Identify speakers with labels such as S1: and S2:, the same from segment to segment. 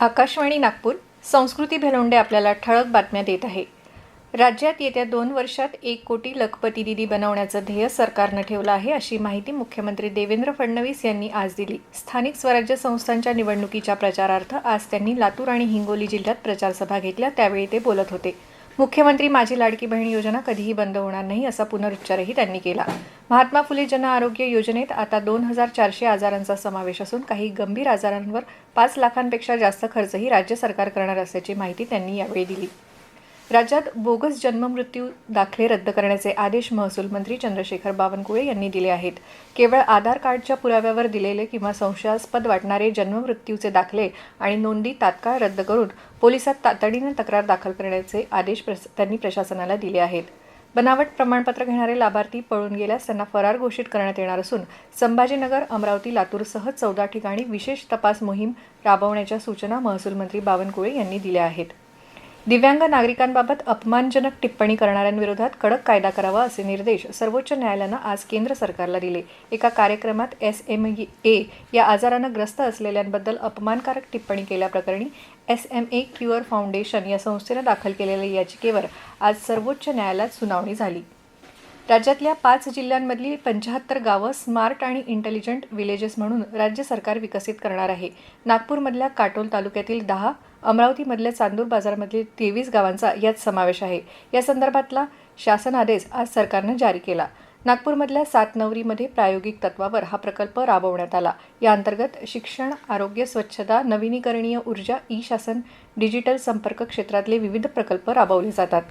S1: आकाशवाणी नागपूर संस्कृती भेलोंडे आपल्याला ठळक बातम्या देत आहे. राज्यात येत्या दोन वर्षात एक कोटी लखपती दिदी बनवण्याचं ध्येय सरकारनं ठेवलं आहे अशी माहिती मुख्यमंत्री देवेंद्र फडणवीस यांनी आज दिली. स्थानिक स्वराज्य संस्थांच्या निवडणुकीच्या प्रचारार्थ आज त्यांनी लातूर आणि हिंगोली जिल्ह्यात प्रचारसभा घेतल्या त्यावेळी ते बोलत होते. मुख्यमंत्री माझी लाडकी बहीण योजना कधीही बंद होणार नाही असा पुनरुच्चारही त्यांनी केला. महात्मा फुले जन आरोग्य योजनेत आता दोन हजार चारशे आजारांचा समावेश असून काही गंभीर आजारांवर पाच लाखांपेक्षा जास्त खर्चही राज्य सरकार करणार असल्याची माहिती त्यांनी यावेळी दिली. राज्यात बोगस जन्ममृत्यू दाखले रद्द करण्याचे आदेश महसूल मंत्री चंद्रशेखर बावनकुळे यांनी दिले आहेत. केवळ आधार कार्डच्या पुराव्यावर दिलेले किंवा संशयास्पद वाटणारे जन्ममृत्यूचे दाखले आणि नोंदी तात्काळ रद्द करून पोलिसात तातडीनं तक्रार दाखल करण्याचे आदेश प्रस त्यांनी प्रशासनाला दिले आहेत. बनावट प्रमाणपत्र घेणारे लाभार्थी पळून गेल्यास त्यांना फरार घोषित करण्यात येणार असून संभाजीनगर अमरावती लातूरसह चौदा ठिकाणी विशेष तपास मोहीम राबवण्याच्या सूचना महसूल मंत्री बावनकुळे यांनी दिल्या आहेत. दिव्यांग नागरिकांबाबत अपमानजनक टिप्पणी करणाऱ्यांविरोधात कडक कायदा करावा असे निर्देश सर्वोच्च न्यायालयानं आज केंद्र सरकारला दिले. एका कार्यक्रमात एस एम ए या आजारानं ग्रस्त असलेल्यांबद्दल अपमानकारक टिप्पणी केल्याप्रकरणी S M A cure foundation या संस्थेनं दाखल केलेल्या याचिकेवर आज सर्वोच्च न्यायालयात सुनावणी झाली. राज्यातल्या पाच जिल्ह्यांमधली पंच्याहत्तर गावं स्मार्ट आणि इंटेलिजंट विलेजेस म्हणून राज्य सरकार विकसित करणार आहे. नागपूरमधल्या काटोल तालुक्यातील दहा अमरावतीमधल्या चांदूर बाजारमधील तेवीस गावांचा यात समावेश आहे. या संदर्भातला शासन आदेश आज सरकारनं जारी केला. नागपूरमधल्या सात नवरीमध्ये प्रायोगिक तत्वावर हा प्रकल्प राबवण्यात आला. या अंतर्गत शिक्षण आरोग्य स्वच्छता नवीनीकरणीय ऊर्जा ई शासन डिजिटल संपर्क क्षेत्रातले विविध प्रकल्प राबवले जातात.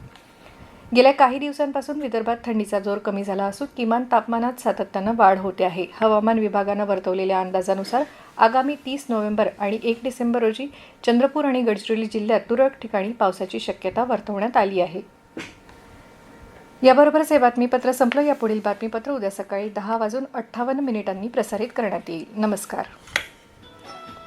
S1: गेल्या काही दिवसांपासून विदर्भात थंडीचा जोर कमी झाला असून किमान तापमानात सातत्यानं वाढ होते आहे. हवामान विभागानं वर्तवलेल्या अंदाजानुसार आगामी तीस नोव्हेंबर आणि एक डिसेंबर रोजी चंद्रपूर आणि गडचिरोली जिल्ह्यात तुरळक ठिकाणी पावसाची शक्यता वर्तवण्यात आली आहे. याबरोबरच हे बातमीपत्र संपलं. या पुढील बातमीपत्र उद्या सकाळी दहा वाजून अठ्ठावन्न मिनिटांनी प्रसारित करण्यात येईल. नमस्कार.